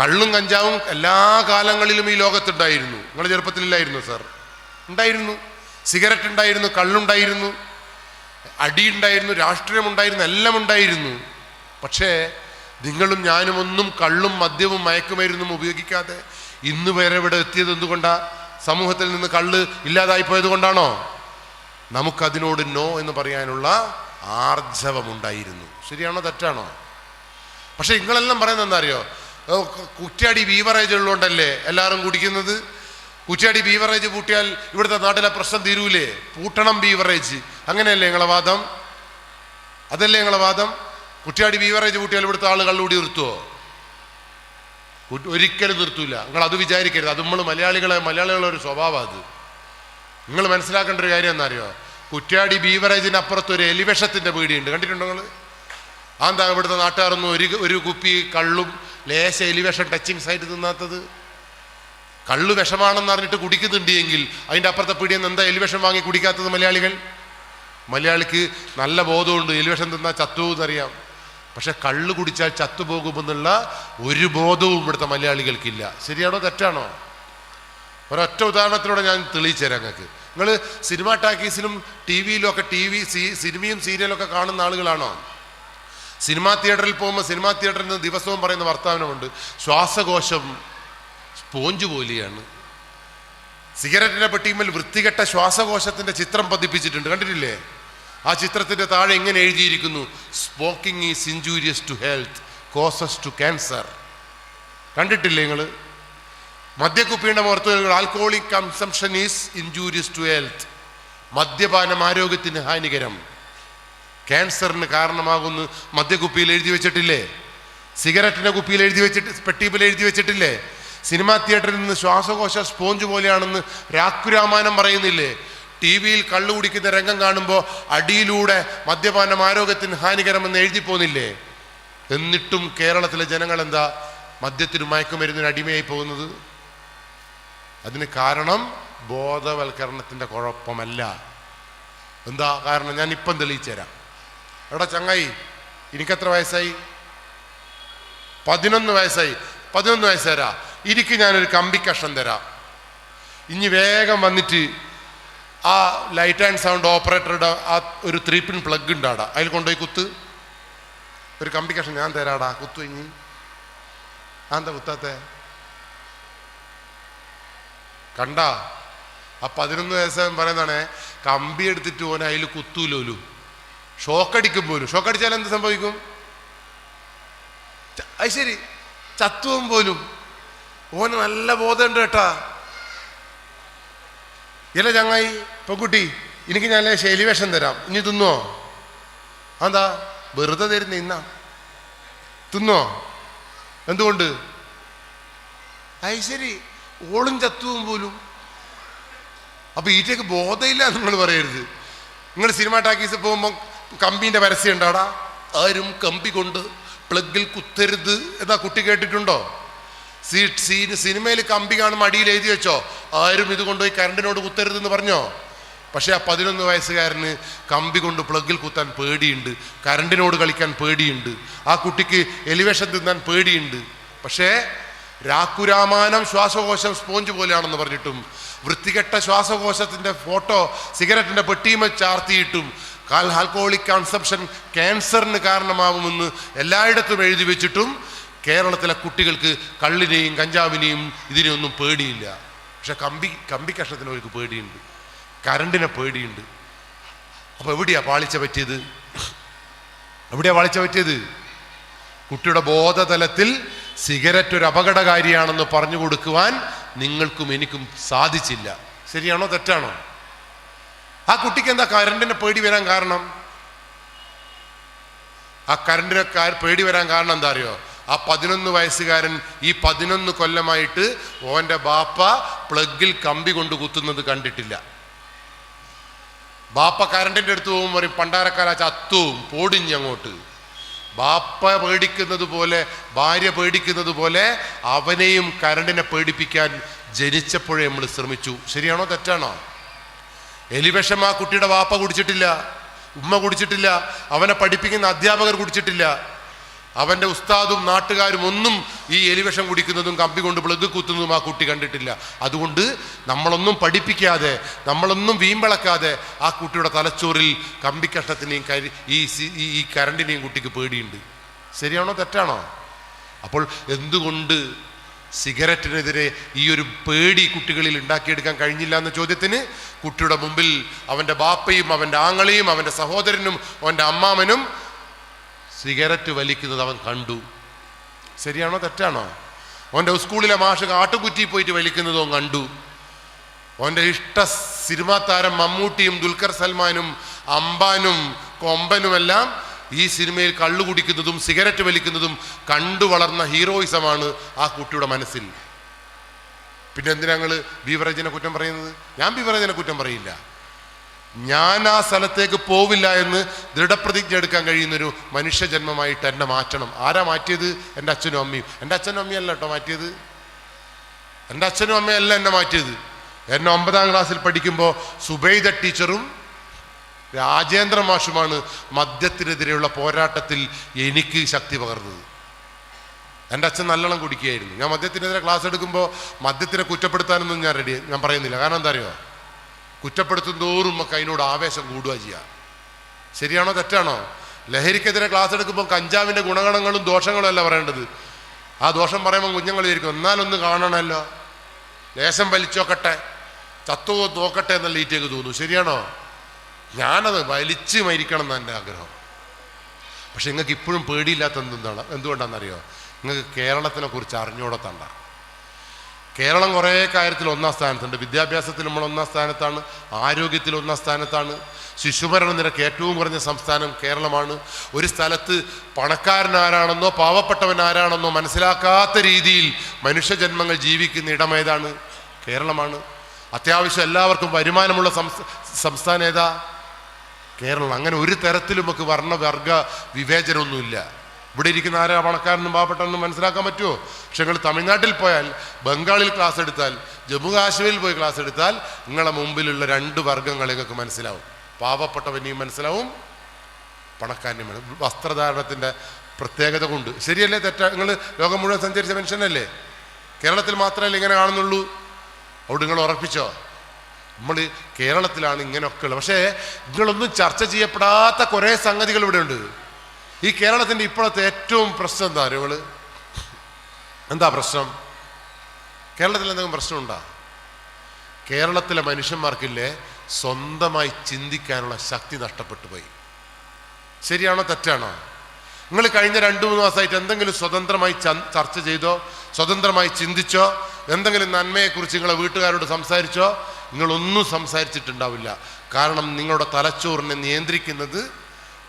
കള്ളും കഞ്ചാവും എല്ലാ കാലങ്ങളിലും ഈ ലോകത്തുണ്ടായിരുന്നു. നിങ്ങൾ ചെറുപ്പത്തിലില്ലായിരുന്നു സാർ ഉണ്ടായിരുന്നു. സിഗരറ്റ് ഉണ്ടായിരുന്നു കള്ളുണ്ടായിരുന്നു അടിയുണ്ടായിരുന്നു രാഷ്ട്രീയമുണ്ടായിരുന്നു എല്ലാം ഉണ്ടായിരുന്നു പക്ഷേ നിങ്ങളും ഞാനും ഒന്നും കള്ളും മദ്യവും മയക്കുമരുന്നും ഉപയോഗിക്കാതെ ഇന്ന് വരെ ഇവിടെ എത്തിയത് എന്തുകൊണ്ടാ? സമൂഹത്തിൽ നിന്ന് കള്ള് ഇല്ലാതായി പോയത് കൊണ്ടാണോ? നമുക്കതിനോട് നോ എന്ന് പറയാനുള്ള ആർജവമുണ്ടായിരുന്നു. ശരിയാണോ തെറ്റാണോ? പക്ഷെ നിങ്ങളെല്ലാം പറയുന്നത് എന്താ അറിയോ? കുറ്റ്യാടി ബീവറേജ് ഉള്ളതുകൊണ്ടല്ലേ എല്ലാവരും കുടിക്കുന്നത്? കുറ്റ്യാടി ബീവറേജ് പൂട്ടിയാൽ ഇവിടുത്തെ നാട്ടിലെ പ്രശ്നം തീരൂലേ? പൂട്ടണം ബീവറേജ് അങ്ങനെയല്ലേ നിങ്ങളെ വാദം? അതല്ലേ നിങ്ങളെ വാദം? കുറ്റ്യാടി ബീവറേജ് പൂട്ടിയാൽ ഇവിടുത്തെ ആൾ കള്ളുകൂടി നിർത്തുവോ? ഒരിക്കലും നിർത്തൂല. നിങ്ങൾ അത് വിചാരിക്കരുത്. അത് നമ്മൾ മലയാളികളെ മലയാളികളുടെ ഒരു സ്വഭാവം അത്. നിങ്ങൾ മനസ്സിലാക്കേണ്ട ഒരു കാര്യം എന്നറിയോ കുറ്റ്യാടി ബീവറേജിന് അപ്പുറത്ത് ഒരു എലിവേഷത്തിന്റെ പീടിയുണ്ട്. കണ്ടിട്ടുണ്ടോ നിങ്ങൾ? അതെന്താ ഇവിടുത്തെ നാട്ടുകാരൊന്നും ഒരു ഒരു കുപ്പി കള്ളും ലേശ എലിവേഷൻ ടച്ചിങ് സൈഡ് തിന്നാത്തത്. കള്ള് വിഷമാണെന്ന് അറിഞ്ഞിട്ട് കുടിക്കുന്നുണ്ട് എങ്കിൽ അതിന്റെ അപ്പുറത്തെ പീടിയെന്ന് എന്താ എലിവേഷൻ വാങ്ങി കുടിക്കാത്തത് മലയാളികൾ? മലയാളിക്ക് നല്ല ബോധമുണ്ട് എലിവേഷൻ തിന്നാൽ ചത്തു എന്നറിയാം. പക്ഷെ കള്ള് കുടിച്ചാൽ ചത്തുപോകുമെന്നുള്ള ഒരു ബോധവും ഇവിടുത്തെ മലയാളികൾക്കില്ല. ശരിയാണോ തെറ്റാണോ? ഒരൊറ്റ ഉദാഹരണത്തിലൂടെ ഞാൻ തെളിയിച്ചു തരാം നിങ്ങൾക്ക് നിങ്ങൾ സിനിമ ടാക്കീസിലും ടി വിയിലും ഒക്കെ ടി വി സിനിമയും സീരിയലും ഒക്കെ കാണുന്ന ആളുകളാണോ? സിനിമാ തിയേറ്ററിൽ പോകുമ്പോൾ സിനിമാ തിയേറ്ററിൽ നിന്ന് ദിവസവും പറയുന്ന വർത്തമാനമുണ്ട്. ശ്വാസകോശം സ്പോഞ്ച് പോലെയാണ്. സിഗരറ്റിന്റെ പെട്ടിമേൽ വൃത്തികെട്ട ശ്വാസകോശത്തിന്റെ ചിത്രം പതിപ്പിച്ചിട്ടുണ്ട്. കണ്ടിട്ടില്ലേ? ആ ചിത്രത്തിന്റെ താഴെ എങ്ങനെ എഴുതിയിരിക്കുന്നു? Smoking is injurious to health causes to cancer കണ്ടിട്ടില്ലേ നിങ്ങൾ മദ്യക്കുപ്പിയുടെ പുറത്ത് alcoholic consumption is injurious to health മദ്യപാനം ആരോഗ്യത്തിന് ഹാനികരം. ക്യാൻസറിന് കാരണമാകുന്നു. മദ്യക്കുപ്പിയിൽ എഴുതി വെച്ചിട്ടില്ലേ? സിഗരറ്റിന്റെ കുപ്പിയിൽ എഴുതി വെച്ചിട്ട് പെട്ടിപ്പിൽ എഴുതി വെച്ചിട്ടില്ലേ? സിനിമാ തിയേറ്ററിൽ നിന്ന് ശ്വാസകോശ സ്പോഞ്ച് പോലെയാണെന്ന് രാക്കുരാമാനം പറയുന്നില്ലേ? ടി വിയിൽ കള്ളു കുടിക്കുന്ന രംഗം കാണുമ്പോൾ അടിയിലൂടെ മദ്യപാനം ആരോഗ്യത്തിന് ഹാനികരമെന്ന് എഴുതി പോന്നില്ലേ? എന്നിട്ടും കേരളത്തിലെ ജനങ്ങൾ എന്താ മദ്യത്തിന് മയക്കുമരുന്നിന് അടിമയായി പോകുന്നത്? അതിന് കാരണം ബോധവൽക്കരണത്തിന്റെ കുഴപ്പമല്ല. എന്താ കാരണം? ഞാൻ ഇപ്പം തെളിയിച്ചു തരാം എടാ ചങ്ങായി എനിക്കെത്ര വയസ്സായി? പതിനൊന്ന് വയസ്സായി. പതിനൊന്ന് വയസ്സ് തരാ. ഇരിക്ക് ഞാനൊരു കമ്പി കഷ്ണം തരാം. ഇനി വേഗം വന്നിട്ട് ആ ലൈറ്റ് ആൻഡ് സൗണ്ട് ഓപ്പറേറ്ററുടെ ആ ഒരു ത്രീ പിൻ പ്ലഗ് ഉണ്ടാടാ. അതിൽ കൊണ്ടുപോയി കുത്ത്. ഒരു കമ്പി കഷ്ണം ഞാൻ തരാടാ. കുത്തു ഇനി. എന്താ കുത്താത്തെ? കണ്ട? ആ പതിനൊന്ന് വയസ്സ് പറയുന്നതാണേ. കമ്പി എടുത്തിട്ട് ഓനെ അതിൽ കുത്തൂലോലു. ഷോക്കടിക്കും പോലും ഷോക്കടിച്ചാൽ എന്ത് സംഭവിക്കും? അത് ശരി. ചത്തുവും പോലും. ഓന് നല്ല ബോധമുണ്ട് കേട്ടാ. ഇല്ല ചങ്ങായി പെൺകുട്ടി എനിക്ക് ഞാൻ ശൈലിവേഷം തരാം. ഇനി തിന്നോ? അതാ വെറുതെ തരുന്ന ഇന്ന തിന്നോ? എന്തുകൊണ്ട്? അത് ശരി. ഓളും ചത്തുവും പോലും. അപ്പൊ ഈറ്റയ്ക്ക് ബോധമില്ല നിങ്ങൾ പറയരുത്. നിങ്ങൾ സിനിമ ടാക്കീസ് പോകുമ്പോൾ കമ്പീന്റെ പരസ്യം ഉണ്ടാടാ ആരും കമ്പി കൊണ്ട് പ്ലഗിൽ കുത്തരുത് എന്നാ കുട്ടി കേട്ടിട്ടുണ്ടോ? സീ സിനിമയിൽ കമ്പി കാണുമ്പോൾ അടിയിൽ എഴുതി വെച്ചോ? ആരും ഇത് കൊണ്ടുപോയി കുത്തരുത് എന്ന് പറഞ്ഞോ? പക്ഷേ ആ പതിനൊന്ന് വയസ്സുകാരന് കമ്പി കൊണ്ട് പ്ലഗിൽ കുത്താൻ പേടിയുണ്ട്. കറണ്ടിനോട് കളിക്കാൻ പേടിയുണ്ട്. ആ കുട്ടിക്ക് എലിവേഷൻ തിന്നാൻ പേടിയുണ്ട്. പക്ഷേ രാക്കുരാമാനം ശ്വാസകോശം സ്പോഞ്ച് പോലെയാണെന്ന് പറഞ്ഞിട്ടും വൃത്തികെട്ട ശ്വാസകോശത്തിന്റെ ഫോട്ടോ സിഗരറ്റിന്റെ പെട്ടിയുമ ചാർത്തിയിട്ടും ആൽക്കോളിക് കൺസംഷൻ ക്യാൻസറിന് കാരണമാവുമെന്ന് എല്ലായിടത്തും എഴുതി വെച്ചിട്ടും കേരളത്തിലെ കുട്ടികൾക്ക് കള്ളിനെയും കഞ്ചാവിനെയും ഇതിനെയൊന്നും പേടിയില്ല. പക്ഷെ കമ്പി കമ്പി കഷ്ണത്തിന് അവർക്ക് പേടിയുണ്ട്. കരണ്ടിനെ പേടിയുണ്ട്. അപ്പോൾ എവിടെയാണ് പാളിച്ച പറ്റിയത്? എവിടെയാണ് പാളിച്ച പറ്റിയത്? കുട്ടിയുടെ ബോധതലത്തിൽ സിഗരറ്റ് ഒരു അപകടകാരിയാണെന്ന് പറഞ്ഞു കൊടുക്കുവാൻ നിങ്ങൾക്കും എനിക്കും സാധിച്ചില്ല. ശരിയാണോ തെറ്റാണോ? ആ കുട്ടിക്ക് എന്താ കരണ്ടിനെ പേടി വരാൻ കാരണം? ആ കരണ്ടിനെ പേടി വരാൻ കാരണം എന്താ അറിയോ? ആ പതിനൊന്ന് വയസ്സുകാരൻ ഈ പതിനൊന്ന് കൊല്ലമായിട്ട് ഓന്റെ ബാപ്പ പ്ലഗിൽ കമ്പി കൊണ്ട് കുത്തുന്നത് കണ്ടിട്ടില്ല. ബാപ്പ കരണ്ടിന്റെ അടുത്ത് പോകുമ്പോൾ പറയും പണ്ടാരക്കാല ചത്തുവും പോടിഞ്ഞങ്ങോട്ട് ബാപ്പ പേടിക്കുന്നത് പോലെ ഭാര്യ പേടിക്കുന്നത് പോലെ അവനെയും കരണ്ടിനെ പേടിപ്പിക്കാൻ ജനിച്ചപ്പോഴേ നമ്മൾ ശ്രമിച്ചു. ശരിയാണോ തെറ്റാണോ? എലിവിഷം ആ കുട്ടിയുടെ വാപ്പ കുടിച്ചിട്ടില്ല ഉമ്മ കുടിച്ചിട്ടില്ല അവനെ പഠിപ്പിക്കുന്ന അധ്യാപകർ കുടിച്ചിട്ടില്ല. അവന്റെ ഉസ്താദും നാട്ടുകാരും ഒന്നും ഈ എലിവിഷം കുടിക്കുന്നതും കമ്പി കൊണ്ട് പ്ലഗ് കുത്തുന്നതും ആ കുട്ടി കണ്ടിട്ടില്ല. അതുകൊണ്ട് നമ്മളൊന്നും പഠിപ്പിക്കാതെ നമ്മളൊന്നും വീമ്പിളക്കാതെ ആ കുട്ടിയുടെ തലച്ചോറിൽ കമ്പി കഷ്ണത്തിനെയും ഈ- ഈ കരണ്ടിനെയും കുട്ടിക്ക് പേടിയുണ്ട്. ശരിയാണോ തെറ്റാണോ? അപ്പോൾ എന്തുകൊണ്ട് സിഗരറ്റിനെതിരെ ഈ ഒരു പേടി കുട്ടികളിൽ ഉണ്ടാക്കിയെടുക്കാൻ കഴിഞ്ഞില്ല എന്ന ചോദ്യത്തിന് കുട്ടിയുടെ മുമ്പിൽ അവന്റെ ബാപ്പയും അവന്റെ ആങ്ങളെയും അവന്റെ സഹോദരനും അവന്റെ അമ്മാമനും സിഗരറ്റ് വലിക്കുന്നത് അവൻ കണ്ടു. ശരിയാണോ തെറ്റാണോ? അവന്റെ സ്കൂളിലെ മാഷ് കാട്ടുകുറ്റി പോയിട്ട് വലിക്കുന്നതും അവൻ കണ്ടു. അവന്റെ ഇഷ്ട സിനിമാ താരം മമ്മൂട്ടിയും ദുൽഖർ സൽമാനും അംബാനും കൊമ്പനുമെല്ലാം ഈ സിനിമയിൽ കള്ളു കുടിക്കുന്നതും സിഗരറ്റ് വലിക്കുന്നതും കണ്ടു വളർന്ന ഹീറോയിസമാണ് ആ കുട്ടിയുടെ മനസ്സിൽ. പിന്നെ എന്തിനാ ഞങ്ങൾ ബീവറേജിനെ കുറ്റം പറയുന്നത്? ഞാൻ ബീവറേജിനെ കുറ്റം പറയില്ല. ഞാൻ ആ സ്ഥലത്തേക്ക് പോവില്ല എന്ന് ദൃഢപ്രതിജ്ഞ എടുക്കാൻ കഴിയുന്നൊരു മനുഷ്യജന്മമായിട്ട് എന്നെ മാറ്റണം. ആരാ മാറ്റിയത്? എന്റെ അച്ഛനും അമ്മയും. എന്റെ അച്ഛനും അമ്മയല്ല കേട്ടോ മാറ്റിയത്. എന്റെ അച്ഛനും അമ്മയല്ല എന്നെ മാറ്റിയത്. എന്നെ ഒമ്പതാം ക്ലാസ്സിൽ പഠിക്കുമ്പോൾ സുബൈദ ടീച്ചറും രാജേന്ദ്ര മാഷുമാണ് മദ്യത്തിനെതിരെയുള്ള പോരാട്ടത്തിൽ എനിക്ക് ശക്തി പകർന്നത്. എന്റെ അച്ഛൻ നല്ലോണം കുടിക്കുകയായിരുന്നു. ഞാൻ മദ്യത്തിനെതിരെ ക്ലാസ് എടുക്കുമ്പോൾ മദ്യത്തിനെ കുറ്റപ്പെടുത്താനൊന്നും ഞാൻ റെഡി ഞാൻ പറയുന്നില്ല. കാരണം എന്താ അറിയോ? കുറ്റപ്പെടുത്തും തോറും നമുക്ക് അതിനോട് ആവേശം കൂടുക ചെയ്യുക ശരിയാണോ? തെറ്റാണോ? ലഹരിക്കെതിരെ ക്ലാസ് എടുക്കുമ്പോൾ കഞ്ചാവിന്റെ ഗുണഗണങ്ങളും ദോഷങ്ങളും അല്ല പറയേണ്ടത്. ആ ദോഷം പറയുമ്പോൾ കുഞ്ഞുങ്ങൾ ഇരിക്കും എന്നാലൊന്ന് കാണണമല്ലോ. ലേശം വലിച്ചോക്കട്ടെ. തത്വവും നോക്കട്ടെ എന്നുള്ള ഈറ്റേക്ക് തോന്നുന്നു ശരിയാണോ? ഞാനത് വലിച്ച് മരിക്കണം എന്നാണ് എന്റെ ആഗ്രഹം. പക്ഷെ നിങ്ങൾക്ക് ഇപ്പോഴും പേടിയില്ലാത്ത എന്താണ്? എന്തുകൊണ്ടാണെന്നറിയോ? നിങ്ങൾക്ക് കേരളത്തിനെ കുറിച്ച് അറിഞ്ഞുകൂടത്തണ്ട കേരളം കുറേ കാര്യത്തിൽ ഒന്നാം സ്ഥാനത്തുണ്ട്. വിദ്യാഭ്യാസത്തിൽ നമ്മൾ ഒന്നാം സ്ഥാനത്താണ്. ആരോഗ്യത്തിൽ ഒന്നാം സ്ഥാനത്താണ്. ശിശുമരണ നിരക്ക് ഏറ്റവും കുറഞ്ഞ സംസ്ഥാനം കേരളമാണ്. ഒരു സ്ഥലത്ത് പണക്കാരൻ ആരാണെന്നോ പാവപ്പെട്ടവൻ ആരാണെന്നോ മനസ്സിലാക്കാത്ത രീതിയിൽ മനുഷ്യജന്മങ്ങൾ ജീവിക്കുന്ന ഇടം ഏതാണ്? കേരളമാണ്. അത്യാവശ്യം എല്ലാവർക്കും വരുമാനമുള്ള സംസ്ഥാനം ഏതാ? കേരളം അങ്ങനെ ഒരു തരത്തിലും നമുക്ക് വർണവർഗ വിവേചനമൊന്നുമില്ല. ഇവിടെ ഇരിക്കുന്ന ആരാ പണക്കാരനും പാവപ്പെട്ടെന്നും മനസ്സിലാക്കാൻ പറ്റുമോ? പക്ഷെ നിങ്ങൾ തമിഴ്നാട്ടിൽ പോയാൽ ബംഗാളിൽ ക്ലാസ് എടുത്താൽ ജമ്മു കാശ്മീരിൽ പോയി ക്ലാസ് എടുത്താൽ നിങ്ങളെ മുമ്പിലുള്ള രണ്ട് വർഗങ്ങളെ നിങ്ങൾക്ക് മനസ്സിലാവും. പാവപ്പെട്ടവനെയും മനസ്സിലാവും പണക്കാരനെയും. വസ്ത്രധാരണത്തിന്റെ പ്രത്യേകത കൊണ്ട്. ശരിയല്ലേ തെറ്റാ? നിങ്ങൾ ലോകം മുഴുവൻ സഞ്ചരിച്ച മനുഷ്യനല്ലേ? കേരളത്തിൽ മാത്രമല്ലേ ഇങ്ങനെ കാണുന്നുള്ളൂ? അവിടെ നിങ്ങൾ ഉറപ്പിച്ചോ? നമ്മൾ കേരളത്തിലാണ് ഇങ്ങനെയൊക്കെ ഉള്ളത്. പക്ഷേ നിങ്ങളൊന്നും ചർച്ച ചെയ്യപ്പെടാത്ത കുറേ സംഗതികൾ ഇവിടെ ഉണ്ട് ഈ കേരളത്തിന്റെ ഇപ്പോഴത്തെ ഏറ്റവും പ്രശ്നം എന്താ നിങ്ങൾ എന്താ പ്രശ്നം? കേരളത്തിൽ എന്തെങ്കിലും പ്രശ്നമുണ്ടോ? കേരളത്തിലെ മനുഷ്യന്മാർക്കില്ലേ സ്വന്തമായി ചിന്തിക്കാനുള്ള ശക്തി നഷ്ടപ്പെട്ടു പോയി. ശരിയാണോ തെറ്റാണോ? നിങ്ങൾ കഴിഞ്ഞ രണ്ട് മൂന്ന് മാസമായിട്ട് എന്തെങ്കിലും സ്വതന്ത്രമായി ചർച്ച ചെയ്തോ? സ്വതന്ത്രമായി ചിന്തിച്ചോ? എന്തെങ്കിലും നന്മയെക്കുറിച്ച് നിങ്ങളെ വീട്ടുകാരോട് സംസാരിച്ചോ? നിങ്ങളൊന്നും സംസാരിച്ചിട്ടുണ്ടാവില്ല. കാരണം നിങ്ങളുടെ തലച്ചോറിനെ നിയന്ത്രിക്കുന്നത്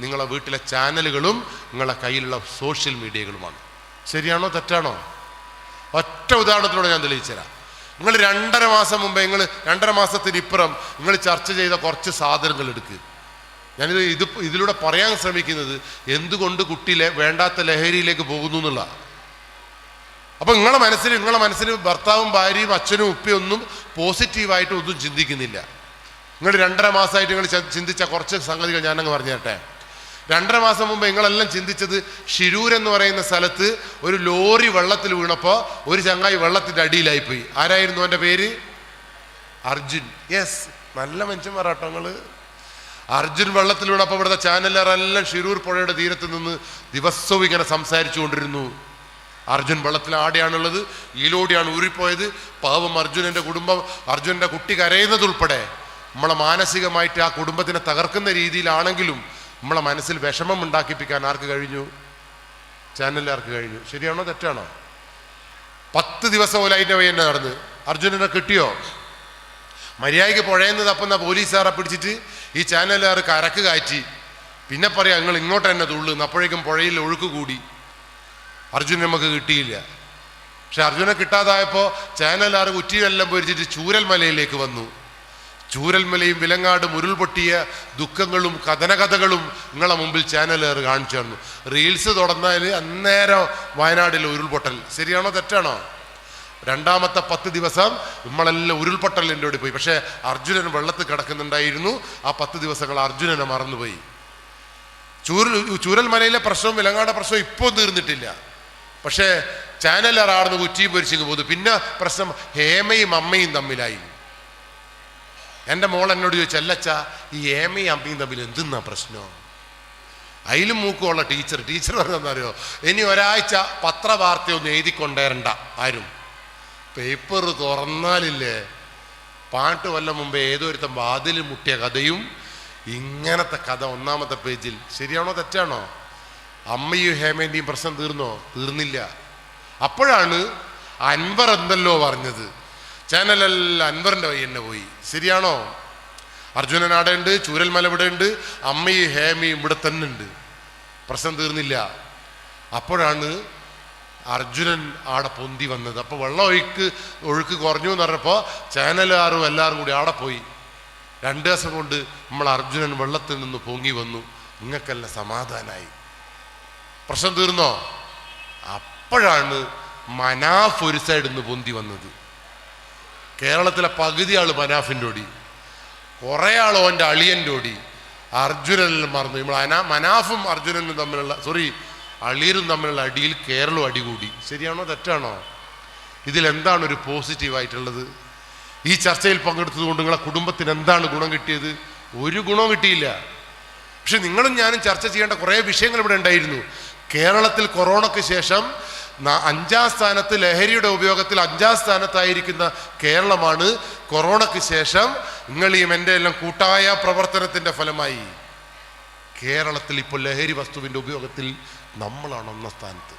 നിങ്ങളെ വീട്ടിലെ ചാനലുകളും നിങ്ങളെ കയ്യിലുള്ള സോഷ്യൽ മീഡിയകളുമാണ്. ശരിയാണോ തെറ്റാണോ? ഒറ്റ ഉദാഹരണത്തിലൂടെ ഞാൻ തെളിയിച്ചു തരാം നിങ്ങൾ രണ്ടര മാസം മുമ്പേ നിങ്ങൾ രണ്ടര മാസത്തിന് ഇപ്പുറം നിങ്ങൾ ചർച്ച ചെയ്ത കുറച്ച് സാധനങ്ങൾ എടുക്കുക ഞാനിത് ഇത് ഇതിലൂടെ പറയാൻ ശ്രമിക്കുന്നത് എന്തുകൊണ്ട് കുട്ടിയിലെ വേണ്ടാത്ത ലഹരിയിലേക്ക് പോകുന്നു എന്നുള്ള അപ്പൊ നിങ്ങളെ മനസ്സിൽ നിങ്ങളെ മനസ്സിൽ ഭർത്താവും ഭാര്യയും അച്ഛനും ഉപ്പയും ഒന്നും പോസിറ്റീവായിട്ട് ഒന്നും ചിന്തിക്കുന്നില്ല. നിങ്ങൾ രണ്ടര മാസമായിട്ട് നിങ്ങൾ ചിന്തിച്ച കുറച്ച് സംഗതികൾ ഞാനങ്ങ് പറഞ്ഞു തരട്ടെ. രണ്ടര മാസം മുമ്പ് നിങ്ങളെല്ലാം ചിന്തിച്ചത് ഷിരൂർ എന്ന് പറയുന്ന സ്ഥലത്ത് ഒരു ലോറി വെള്ളത്തിൽ വീണപ്പോൾ ഒരു ചങ്ങായി വെള്ളത്തിന്റെ അടിയിലായിപ്പോയി. ആരായിരുന്നു അവന്റെ പേര്? അർജുൻ. യെസ് നല്ല മനുഷ്യന്മാരാട്ടോ നിങ്ങൾ. അർജുൻ വെള്ളത്തിൽ വീണപ്പോൾ ഇവിടുത്തെ ചാനലുകാരെല്ലാം ഷിരൂർ പുഴയുടെ തീരത്ത് നിന്ന് ദിവസവും ഇങ്ങനെ സംസാരിച്ചു കൊണ്ടിരുന്നു അർജുൻ വെള്ളത്തിൽ ആടെയാണുള്ളത് ഈലോടിയാണ് ഊരിപ്പോയത്. പാവം അർജുനന്റെ കുടുംബം അർജുനന്റെ കുട്ടി കരയുന്നതുൾപ്പെടെ നമ്മളെ മാനസികമായിട്ട് ആ കുടുംബത്തിനെ തകർക്കുന്ന രീതിയിലാണെങ്കിലും നമ്മളെ മനസ്സിൽ വിഷമം ഉണ്ടാക്കിപ്പിക്കാൻ ആർക്ക് കഴിഞ്ഞു? ചാനലുകാർക്ക് കഴിഞ്ഞു? ശരിയാണോ തെറ്റാണോ? പത്ത് ദിവസം അതിന്റെ വഴി തന്നെ നടന്ന്. അർജുനനെ കിട്ടിയോ? മര്യാദയ്ക്ക് പുഴയുന്നത് തപ്പുന്ന പോലീസുകാരെ പിടിച്ചിട്ട് ഈ ചാനലുകാർ കരക്ക് കാറ്റി. പിന്നെ പറയാം നിങ്ങൾ ഇങ്ങോട്ട് തന്നെ തുള്ളു. അപ്പോഴേക്കും പുഴയിൽ ഒഴുക്ക് കൂടി. അർജുൻ നമുക്ക് കിട്ടിയില്ല. പക്ഷെ അർജുനെ കിട്ടാതായപ്പോൾ ചേനലാർ കുറ്റിയെല്ലാം പൊരിച്ചിട്ട് ചൂരൽമലയിലേക്ക് വന്നു. ചൂരൽമലയും വിലങ്ങാടും ഉരുൾപൊട്ടിയ ദുഃഖങ്ങളും കഥനകഥകളും നിങ്ങളെ മുമ്പിൽ ചാനലുകാർ കാണിച്ചു തന്നു. റീൽസ് തുടർന്നാൽ അന്നേരം വയനാട്ടിലെ ഉരുൾപൊട്ടൽ. ശരിയാണോ തെറ്റാണോ? രണ്ടാമത്തെ പത്ത് ദിവസം നമ്മളെല്ലാം ഉരുൾപൊട്ടലിന്റെ ഓടി പോയി. പക്ഷേ അർജുനൻ വെള്ളത്തിൽ കിടക്കുന്നുണ്ടായിരുന്നു. ആ പത്ത് ദിവസങ്ങൾ അർജുനനെ മറന്നുപോയി. ചൂരൽ ചൂരൽമലയിലെ പ്രശ്നവും വിലങ്ങാടെ പ്രശ്നവും ഇപ്പോൾ തീർന്നിട്ടില്ല. പക്ഷേ ചാനലറാർന്ന് കുറ്റി പൊരിച്ചിങ്ങ് പോകുന്നു. പിന്നെ പ്രശ്നം ഹേമയും അമ്മയും തമ്മിലായി. എന്റെ മോൾ എന്നോട് ചോദിച്ചു അല്ലച്ച ഈ ഹേമയും അമ്മയും തമ്മിൽ എന്തെന്നാ പ്രശ്നം? അതിലും മൂക്കുള്ള ടീച്ചർ ടീച്ചർ പറഞ്ഞോ ഇനി ഒരാഴ്ച പത്രവാർത്തയൊന്നും എഴുതി കൊണ്ടേരണ്ട ആരും. പേപ്പർ തുറന്നാലില്ലേ? പാട്ട് വല്ല മുമ്പ് ഏതോ ഒരുത്തം വാതിൽ മുട്ടിയ കഥയും ഇങ്ങനത്തെ കഥ ഒന്നാമത്തെ പേജിൽ. ശരിയാണോ തെറ്റാണോ? അമ്മയും ഹേമേന്റെയും പ്രശ്നം തീർന്നോ? തീർന്നില്ല. അപ്പോഴാണ് അൻവർ എന്തല്ലോ പറഞ്ഞത്. ചാനലെല്ലാം അൻവറിന്റെ വഴി പോയി. ശരിയാണോ? അർജുനൻ അവിടെ ഉണ്ട് ചൂരൽമല ഇവിടെ ഉണ്ട് അമ്മയും ഹേമയും ഇവിടെ തന്നെ ഉണ്ട്. പ്രശ്നം തീർന്നില്ല. അപ്പോഴാണ് അർജുനൻ ആടെ പൊന്തി വന്നത്. അപ്പോൾ വെള്ളം ഒഴുക്ക് ഒഴുക്ക് കുറഞ്ഞു എന്ന് പറഞ്ഞപ്പോൾ ചാനലുകാരും എല്ലാവരും കൂടി ആടെ പോയി. രണ്ട് ദിവസം കൊണ്ട് നമ്മൾ അർജുനൻ വെള്ളത്തിൽ നിന്ന് പൊങ്ങി വന്നു. നിങ്ങൾക്കെല്ലാം സമാധാനായി. പ്രശ്നം തീർന്നോ? അപ്പോഴാണ് മനാഫ് ഒരു സൈഡിൽ നിന്ന് പൊന്തി വന്നത്. കേരളത്തിലെ പകുതി ആൾ മനാഫിന്റെ ഓടി കുറേ ആൾ ഓന്റെ അളിയന്റെ ഓടി അർജുനനിൽ മറന്നു. നമ്മൾ അനാ മനാഫും അർജുനനും തമ്മിലുള്ള സോറി അളിയരും തമ്മിലുള്ള അടിയിൽ കേരളവും അടികൂടി. ശരിയാണോ? തെറ്റാണോ? ഇതിലെന്താണ് ഒരു പോസിറ്റീവായിട്ടുള്ളത് ഈ ചർച്ചയിൽ പങ്കെടുത്തതുകൊണ്ട് നിങ്ങളെ കുടുംബത്തിന് എന്താണ് ഗുണം കിട്ടിയത്? ഒരു ഗുണവും കിട്ടിയില്ല. പക്ഷെ നിങ്ങളും ഞാനും ചർച്ച ചെയ്യേണ്ട കുറേ വിഷയങ്ങൾ ഇവിടെ ഉണ്ടായിരുന്നു. കേരളത്തിൽ കൊറോണയ്ക്ക് ശേഷം അഞ്ചാം സ്ഥാനത്ത് ലഹരിയുടെ ഉപയോഗത്തിൽ അഞ്ചാം സ്ഥാനത്തായിരിക്കുന്ന കേരളമാണ് കൊറോണയ്ക്ക് ശേഷം നിങ്ങളെയും എന്റെ എല്ലാം കൂട്ടായ പ്രവർത്തനത്തിന്റെ ഫലമായി. കേരളത്തിൽ ഇപ്പോൾ ലഹരി വസ്തുവിന്റെ ഉപയോഗത്തിൽ നമ്മളാണ് ഒന്നാം സ്ഥാനത്ത്.